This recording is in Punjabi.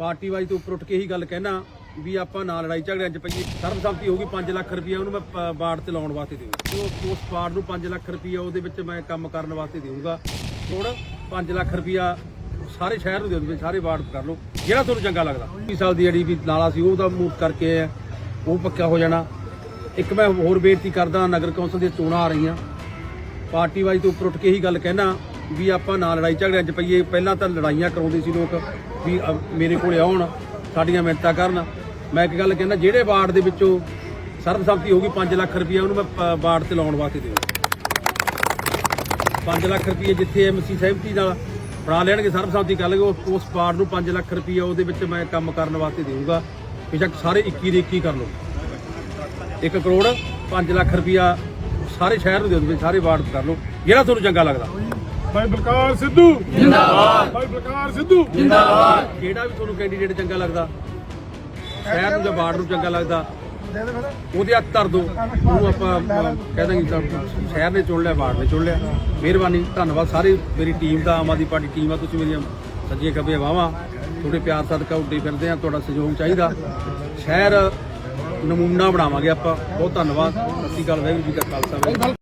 ਪਾਰਟੀ ਵਾਈਜ਼ ਤੋਂ ਉੱਪਰ ਉੱਠ ਕੇ ਇਹੀ ਗੱਲ ਕਹਿਣਾ ਵੀ ਆਪਾਂ ਨਾ ਲੜਾਈ ਝਗੜਿਆਂ 'ਚ ਪਈਏ। ਸਰਬਸੰਮਤੀ ਹੋਊਗੀ 5 ਲੱਖ ਰੁਪਇਆ ਉਹਨੂੰ ਮੈਂ ਪ- ਬਾੜ ਤੇ ਲਾਉਣ ਵਾਸਤੇ ਦੇਵਾਂ ਉਹ ਉਸ ਬਾੜ ਨੂੰ 5 ਲੱਖ ਰੁਪਇਆ ਉਹਦੇ ਵਿੱਚ ਮੈਂ ਕੰਮ ਕਰਨ ਵਾਸਤੇ ਦੇਵਾਂਗਾ ਹੁਣ 5 ਲੱਖ ਰੁਪਇਆ ਸਾਰੇ ਸ਼ਹਿਰ ਨੂੰ ਦੇ ਦਿਓ, ਸਾਰੇ ਵਾਰਡ ਕਰ ਲਓ। ਜਿਹੜਾ ਤੁਹਾਨੂੰ ਚੰਗਾ ਲੱਗਦਾ। 20 ਸਾਲ ਦੀ ਜਿਹੜੀ ਵੀ ਨਾਲਾ ਸੀ ਉਹਦਾ ਮੂਵ ਕਰਕੇ ਆਏ ਉਹ ਪੱਕਾ ਹੋ ਜਾਣਾ। ਇੱਕ ਮੈਂ ਹੋਰ ਬੇਨਤੀ ਕਰਦਾ, ਨਗਰ ਕੌਂਸਲ ਦੀਆਂ ਚੋਣਾਂ ਆ ਰਹੀਆਂ। ਪਾਰਟੀ ਵਾਈਜ਼ ਤੋਂ ਉੱਪਰ ਉੱਠ ਕੇ ਇਹੀ ਗੱਲ ਕਹਿਣਾ ਵੀ ਆਪਾਂ ਨਾ ਲੜਾਈ ਝਗੜਿਆਂ 'ਚ ਪਈਏ। ਪਹਿਲਾਂ ਤਾਂ ਲੜਾਈਆਂ ਕਰਾਉਂਦੇ ਸੀ ਲੋਕ। ਵੀ ਅ, ਮੇਰੇ ਕੋਲੇ ਆਉਣ ਸਾਡੀਆਂ ਮਿਹਨਤਾਂ ਕਰਨ। ਮੈਂ ਇੱਕ ਗੱਲ ਕਹਿੰਦਾ ਜਿਹੜੇ ਵਾਰਡ ਦੇ ਵਿੱਚੋਂ ਸਰਬਸੰਮਤੀ ਹੋਊਗੀ 5 ਲੱਖ ਰੁਪਈਆ ਉਹਨੂੰ ਮੈਂ ਪ- ਵਾਰਡ ਤੇ ਲਾਉਣ ਵਾਸਤੇ ਦੇਵਾਂ 5 ਲੱਖ ਰੁਪਏ ਜਿੱਥੇ ਐਮਸੀ ਸਹਿਮਤੀ ਨਾਲ ਬਣਾ ਲੈਣਗੇ ਸਰਬਸੰਮਤੀ ਕਰ ਲਗੇ ਉਸ ਵਾਰਡ ਨੂੰ 5 ਲੱਖ ਰੁਪਏ ਉਹਦੇ ਵਿੱਚ ਮੈਂ ਕੰਮ ਕਰਨ ਵਾਸਤੇ ਦੇਊਂਗਾ। ਬੇਸ਼ੱਕ ਸਾਰੇ 21 ਦੇ 21 ਕਰ ਲਓ। 1 ਕਰੋੜ 5 ਲੱਖ ਰੁਪਇਆ ਸਾਰੇ ਸ਼ਹਿਰ ਨੂੰ ਦੇ ਦਿਓ ਸਾਰੇ ਵਾਰਡ ਕਰ ਲਓ। ਜਿਹੜਾ ਤੁਹਾਨੂੰ ਚੰਗਾ ਲੱਗਦਾ। ਭਾਈ ਬਲਕਾਰ ਸਿੱਧੂ। ਜਿੰਦਾਬਾਦ। ਭਾਈ ਬਲਕਾਰ ਸਿੱਧੂ। ਜਿੰਦਾਬਾਦ। ਜਿਹੜਾ ਵੀ ਤੁਹਾਨੂੰ ਕੈਂਡੀਡੇਟ ਚੰਗਾ ਲੱਗਦਾ? ਸ਼ਹਿਰ ਨੂੰ ਜਾਂ ਵਾਰਡ ਨੂੰ ਚੰਗਾ ਲੱਗਦਾ? ਉਹਦੇ ਹੱਥ ਧਰ ਦਿਓ ਉਹਨੂੰ ਆਪਾਂ ਕਹਿ ਦਾਂਗੇ ਤਾਂ ਸ਼ਹਿਰ ਨੇ ਚੁਣ ਲਿਆ ਵਾਰਡ ਨੇ ਚੁਣ ਲਿਆ। ਮਿਹਰਬਾਨੀ ਧੰਨਵਾਦ ਸਾਰੇ ਮੇਰੀ ਟੀਮ ਦਾ ਆਮ ਆਦਮੀ ਪਾਰਟੀ ਟੀਮ ਆ ਤੁਸੀਂ ਮੇਰੀਆਂ ਸੱਜੀਆਂ ਖੱਬੇ ਵਾਹਾਂ ਤੁਹਾਡੇ ਪਿਆਰ ਸਦਕਾ ਉੱਡੇ ਫਿਰਦੇ ਆ ਤੁਹਾਡਾ ਸਹਿਯੋਗ ਚਾਹੀਦਾ। ਸ਼ਹਿਰ ਨਮੂਨਾ ਬਣਾਵਾਂਗੇ ਆਪਾਂ। ਬਹੁਤ ਧੰਨਵਾਦ। ਸਤਿ ਸ਼੍ਰੀ ਅਕਾਲ ਵਾਹਿਗੁਰੂ ਜੀ ਕਾ ਖਾਲਸਾ